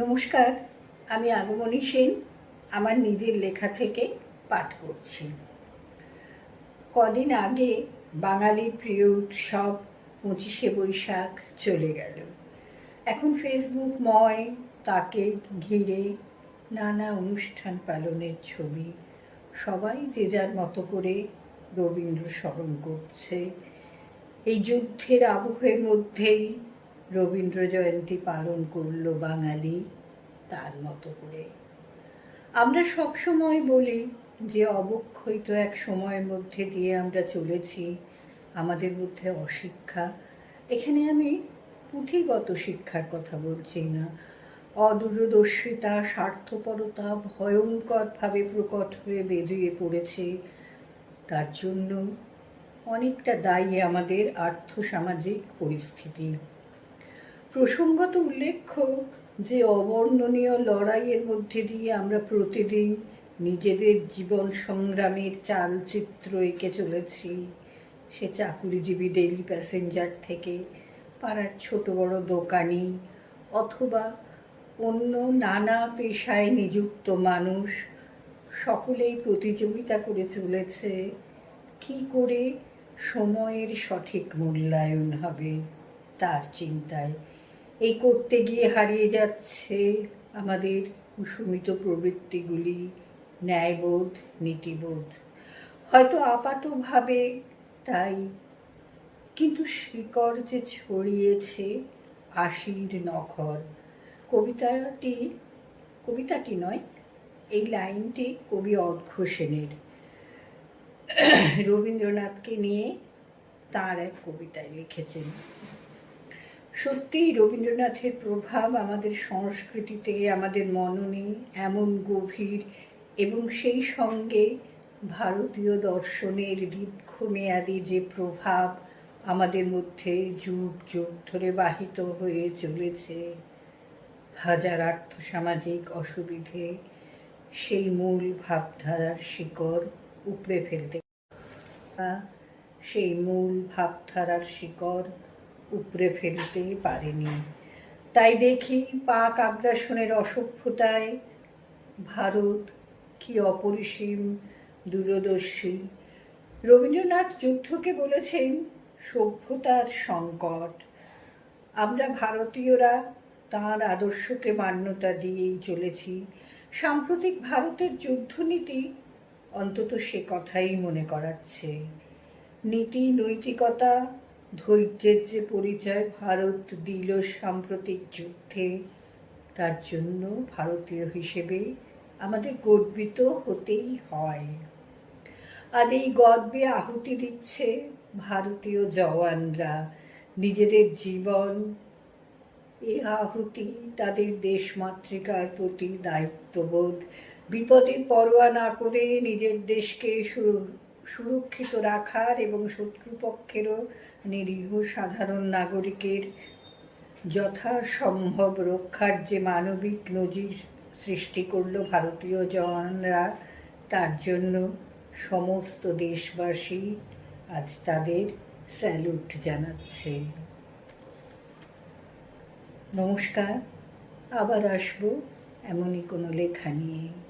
নমস্কার, আমি আগমনী সেন, আমার নিজের লেখা থেকে পাঠ করছি। কদিন আগে বাঙালির প্রিয় উৎসব পঁচিশে বৈশাখ চলে গেল। এখন ফেসবুক ময়, তাকে ঘিরে নানা অনুষ্ঠান পালনের ছবি, সবাই যে যার মতো করে রবীন্দ্র স্মরণ করছে। এই যুদ্ধের আবহের মধ্যেই রবীন্দ্র জয়ন্তী পালন করল বাঙালি তার মতো করে। আমরা সব সময় বলি যে অবক্ষয়িত এক সময়ের মধ্যে দিয়ে আমরা চলেছি, আমাদের মধ্যে অশিক্ষা। এখানে আমি পুঁথিগত শিক্ষার কথা বলছি না। অদূরদর্শিতা, স্বার্থপরতা ভয়ঙ্করভাবে প্রকট হয়ে বেরিয়ে পড়েছে। তার জন্য অনেকটা দায়ী আমাদের আর্থসামাজিক পরিস্থিতি। প্রসঙ্গত উল্লেখ্য যে অবর্ণনীয় লড়াইয়ের মধ্যে দিয়ে আমরা প্রতিদিন নিজেদের জীবন সংগ্রামের চালচিত্র এঁকে চলেছি। সে চাকুরিজীবী ডেইলি প্যাসেঞ্জার থেকে পাড়ার ছোট বড় দোকানি অথবা অন্য নানা পেশায় নিযুক্ত মানুষ সকলেই প্রতিযোগিতা করে চলেছে। কি করে সময়ের সঠিক মূল্যায়ন হবে তার চিন্তায় এই করতে গিয়ে হারিয়ে যাচ্ছে আমাদের কুসুমিত প্রবৃত্তিগুলি, ন্যায়বোধ, নীতিবোধ। হয়তো আপাতভাবে তাই, কিন্তু শিকড় যে ছড়িয়েছে আশির নখর। কবিতাটি কবিতাটি নয়, এই লাইনটি কবি অর্ঘ রবীন্দ্রনাথকে নিয়ে তার এক কবিতায় লিখেছেন। সত্যিই রবীন্দ্রনাথের প্রভাব আমাদের সংস্কৃতিতে, আমাদের মননে এমন গভীর এবং সেই সঙ্গে ভারতীয় দর্শনের দীর্ঘমেয়াদী যে প্রভাব আমাদের মধ্যে যুগ যুগ ধরে বাহিত হয়ে চলেছে, হাজার আর্থসামাজিক অসুবিধে সেই মূল ভাবধারার শিকড় উপড়ে ফেলতে, সেই মূল ভাবধারার শিকড় উপড়ে ফেলতে পারেনি। তাই দেখি পাক আগ্রাসনের অসভ্যতায় ভারত কি অপরিসীম দূরদর্শী। রবীন্দ্রনাথ যুদ্ধকে বলেছেন সভ্যতার সংকট। আমরা ভারতীয়রা তাঁর আদর্শকে মান্যতা দিয়েই চলেছি। সাম্প্রতিক ভারতের যুদ্ধনীতি অন্তত সে কথাই মনে করাচ্ছে। নীতি, নৈতিকতা ধৈর্যের যে পরিচয় ভারত দিল সাম্প্রতিক যুদ্ধে, তার জন্য ভারতীয় হিসেবে আমাদের গর্বিত হতেই হয়। আর এই গর্বে আহুতি দিচ্ছে ভারতীয় জওয়ানরা। নিজেদের জীবন এ আহুতি তাদের দেশমাতৃকার প্রতি দায়িত্ববোধ। বিপদের পরোয়া না করে নিজের দেশকে সুরক্ষিত রাখার এবং শত্রুপক্ষেরও নিরীহ সাধারণ নাগরিকের যথাসম্ভব রক্ষার যে মানবিক নজির সৃষ্টি করল ভারতীয় জওয়ানরা, তার জন্য সমস্ত দেশবাসী আজ তাদের স্যালুট জানাচ্ছে। নমস্কার, আবার আসব এমনই কোনো লেখা নিয়ে।